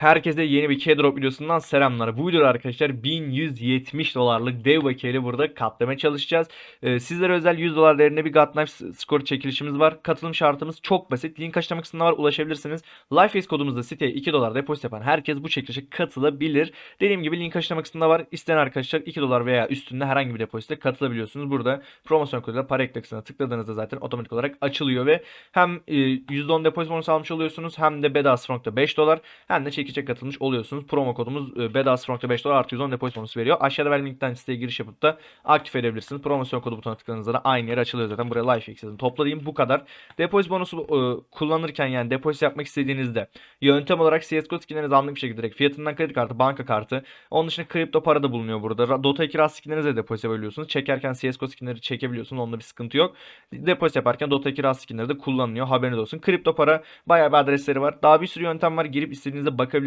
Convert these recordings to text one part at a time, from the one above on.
Herkese yeni bir K-Drop videosundan selamlar. Bu videoda arkadaşlar 1170 dolarlık dev bakiyeli burada katlamaya çalışacağız. Ee, sizlere özel 100 dolar değerinde bir Godknife skor çekilişimiz var. Katılım şartımız çok basit. Link açıklama kısmında var ulaşabilirsiniz. Lifehaze kodumuzda siteye 2 dolar depozit yapan herkes bu çekilişe katılabilir. Dediğim gibi link açıklama kısmında var. İsteyen arkadaşlar 2 dolar veya üstünde herhangi bir depozite katılabiliyorsunuz. Burada promosyon koduyla para ekle kısmına tıkladığınızda zaten otomatik olarak açılıyor ve hem e, %10 depozit bonusu almış oluyorsunuz hem de bedava Strong'da 5 dolar hem de çekiçe katılmış oluyorsunuz. Promo kodumuz e, bedava Strong'da 5 dolar artı 110 depozit bonusu veriyor. Aşağıda verilen linkten siteye giriş yapıp da aktif edebilirsiniz. Promosyon kodu butonuna tıkladığınızda da aynı yer açılıyor zaten. Buraya Lifehacks'in topladığım bu kadar. Depozit bonusu e, kullanırken yani depozit yapmak istediğinizde yöntem olarak CSGO skinlerinizi anlık bir şekilde direkt fiyatından kredi kartı, banka kartı. Onun dışında kripto para da bulunuyor burada. Ra- Dota 2 rast skinlerinize de depozit yapabiliyorsunuz. Çekerken CSGO skinleri çekebiliyorsunuz. Onda bir sıkıntı yok. Depozit yaparken Dota 2 rast skinleri de kullanılıyor. Haberiniz olsun. Kripto para bayağı bir adresleri var. Daha bir sürü yöntem var. Girip istediğinizde bakabilirsiniz.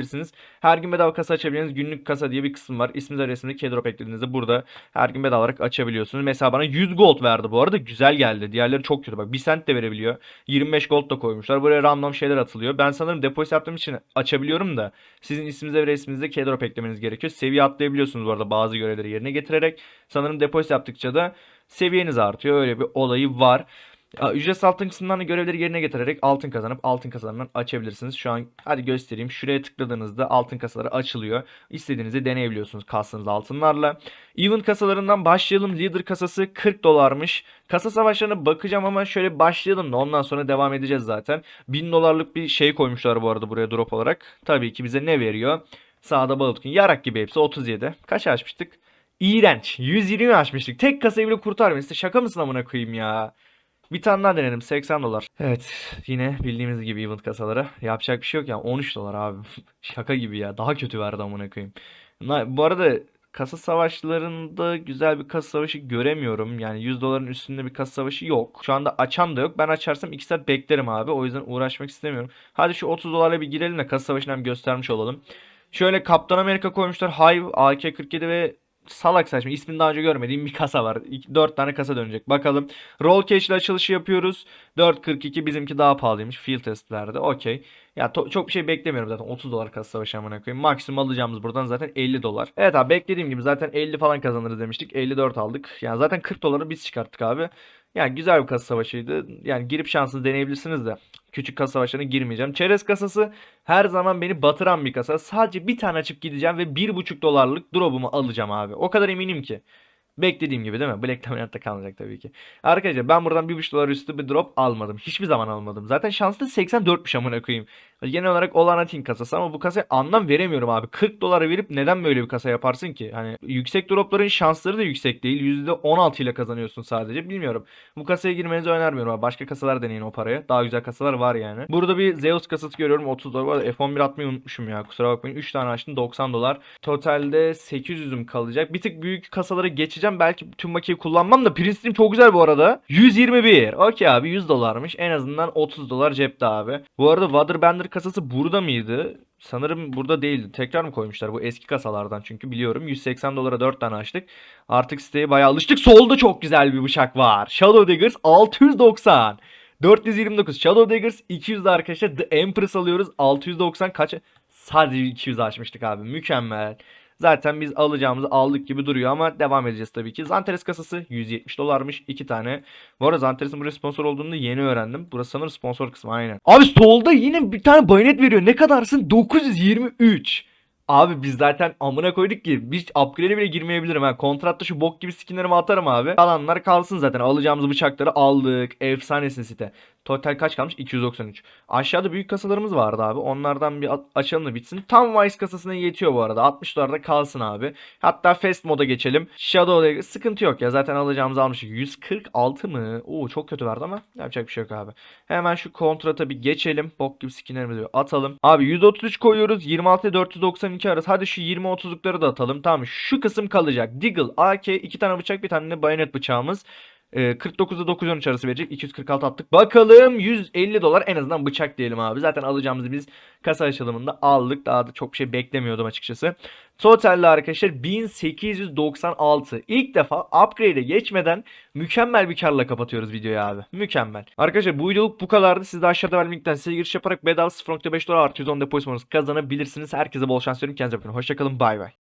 Her gün bedava kasa açabileceğiniz günlük kasa diye bir kısım var. İsminiz adresinde K-Drop eklediğinizde burada her gün bedava olarak açabiliyorsunuz. Mesela bana 100 gold verdi bu arada. Güzel geldi. Diğerleri çok kötü. Bak 1 cent de verebiliyor. 25 gold da koymuşlar. Buraya random şeyler atılıyor. Ben sanırım depozit yaptığım için açabiliyorum da sizin isminize ve resminize K-Drop eklemeniz gerekiyor. Seviye atlayabiliyorsunuz bu arada bazı görevleri yerine getirerek. Sanırım depozit yaptıkça da seviyeniz artıyor. Öyle bir olayı var. Ücretsiz altın kısımlarını görevleri yerine getirerek altın kazanıp altın kasalarından açabilirsiniz. Şu an hadi göstereyim. Şuraya tıkladığınızda altın kasaları açılıyor. İstediğinizi deneyebiliyorsunuz kastığınız altınlarla. Event kasalarından başlayalım. Leader kasası 40 dolarmış. Kasa savaşlarına bakacağım ama şöyle başlayalım da ondan sonra devam edeceğiz zaten. 1000 dolarlık bir şey koymuşlar bu arada buraya drop olarak. Tabii ki bize ne veriyor? Sağda balık. Yarak gibi hepsi 37. Kaç açmıştık? İğrenç. 120 açmıştık. Tek kasayı bile kurtarmıyor. Size şaka mısın amına koyayım ya? Bir tane daha denedim 80 dolar. Evet yine bildiğimiz gibi event kasaları. Yapacak bir şey yok ya 13 dolar abi. Şaka gibi ya daha kötü verdi amına koyayım. Bu arada kasa savaşlarında güzel bir kasa savaşı göremiyorum. Yani 100 doların üstünde bir kasa savaşı yok. Şu anda açan da yok. Ben açarsam 2 saat beklerim abi. O yüzden uğraşmak istemiyorum. Hadi şu 30 dolarla bir girelim de kasa savaşını hem göstermiş olalım. Şöyle Kaptan Amerika koymuşlar. Hive, AK-47 ve salak saçma ismini daha önce görmediğim bir kasa var. 4 tane kasa dönecek. Bakalım. Roll cash ile açılışı yapıyoruz. 4.42 bizimki daha pahalıymış. Field testlerde. Okey. Ya çok bir şey beklemiyorum zaten. 30 dolar kasa savaşı amına koyayım. Maksimum alacağımız buradan zaten 50 dolar. Evet abi beklediğim gibi zaten 50 falan kazanırız demiştik. 54 aldık. Yani zaten 40 doları biz çıkarttık abi. Yani güzel bir kasa savaşıydı. Yani girip şansınızı deneyebilirsiniz de. Küçük kasa savaşlarına girmeyeceğim. Çerez kasası her zaman beni batıran bir kasa. Sadece bir tane açıp gideceğim ve 1.5 dolarlık drop'umu alacağım abi. O kadar eminim ki. Beklediğim gibi değil mi? Black Dominant'ta kalmayacak tabii ki. Arkadaşlar ben buradan 1.5 dolar üstü bir drop almadım. Hiçbir zaman almadım. Zaten şanslı 84'müş amına koyayım. Genel olarak Olanatin kasası ama bu kasaya anlam veremiyorum abi. 40 dolara verip neden böyle bir kasa yaparsın ki? Hani yüksek dropların şansları da yüksek değil. %16 ile kazanıyorsun sadece. Bilmiyorum. Bu kasaya girmenizi önermiyorum abi. Başka kasalar deneyin o paraya. Daha güzel kasalar var yani. Burada bir Zeus kasası görüyorum 30 dolar. Bu arada F11 atmayı unutmuşum ya. Kusura bakmayın. 3 tane açtım 90 dolar. Totalde 800'üm kalacak. Bir tık büyük kasalara geçeceğim. Belki tüm makiyi kullanmam da Prince'im çok güzel bu arada. 121. Okey abi 100 dolarmış. En azından 30 dolar cepte abi. Bu arada Waterbender kasası burada mıydı? Sanırım burada değildi. Tekrar mı koymuşlar? Bu eski kasalardan çünkü biliyorum. 180 dolara 4 tane açtık. Artık siteye bayağı alıştık. Solda çok güzel bir bıçak var. Shadow Daggers 690. 429 Shadow Daggers 200 de arkadaşlar The Empress alıyoruz. 690 kaç? Sadece 200 açmıştık abi. Mükemmel. Zaten biz alacağımızı aldık gibi duruyor ama devam edeceğiz tabii ki. Zanteres kasası 170 dolarmış. 2 tane. Bu arada Zanteres'in buraya sponsor olduğunu yeni öğrendim. Burası sanırım sponsor kısmı aynen. Abi solda yine bir tane bayonet veriyor. Ne kadarsın? 923. Abi biz zaten amına koyduk ki hiç upgrade'e bile girmeyebilirim. ha. kontratta şu bok gibi skinlerimi atarım abi. Kalanlar kalsın zaten. Alacağımız bıçakları aldık. Efsanesin site. Total kaç kalmış? 293. Aşağıda büyük kasalarımız vardı abi. Onlardan bir açalım da bitsin. Tam Vice kasasına yetiyor bu arada. 60 dolarda kalsın abi. Hatta Fast moda geçelim. Shadow'da sıkıntı yok ya. Zaten alacağımız almıştık. 146 mı? Oo çok kötü verdi ama yapacak bir şey yok abi. Hemen şu kontrata bir geçelim. Bok gibi skinlerimizi bir atalım. Abi 133 koyuyoruz. 26 490 12 arası. Hadi şu 20-30'lukları da atalım. Tamam şu kısım kalacak. Deagle, AK, iki tane bıçak, bir tane de bayonet bıçağımız. Ee, 49'da 913 arası verecek. 246 attık. Bakalım 150 dolar en azından bıçak diyelim abi. Zaten alacağımızı biz kasa açılımında aldık. Daha da çok bir şey beklemiyordum açıkçası. Totalde arkadaşlar 1896. İlk defa upgrade'e geçmeden mükemmel bir karla kapatıyoruz videoyu abi. Mükemmel. Arkadaşlar bu videoluk bu kadardı. Siz de aşağıda verdiğim linkten size giriş yaparak bedava 0.5 dolar artı 110 depozitonuzu kazanabilirsiniz. Herkese bol şans diliyorum. Kendinize bakın. Hoşçakalın. Bay bay.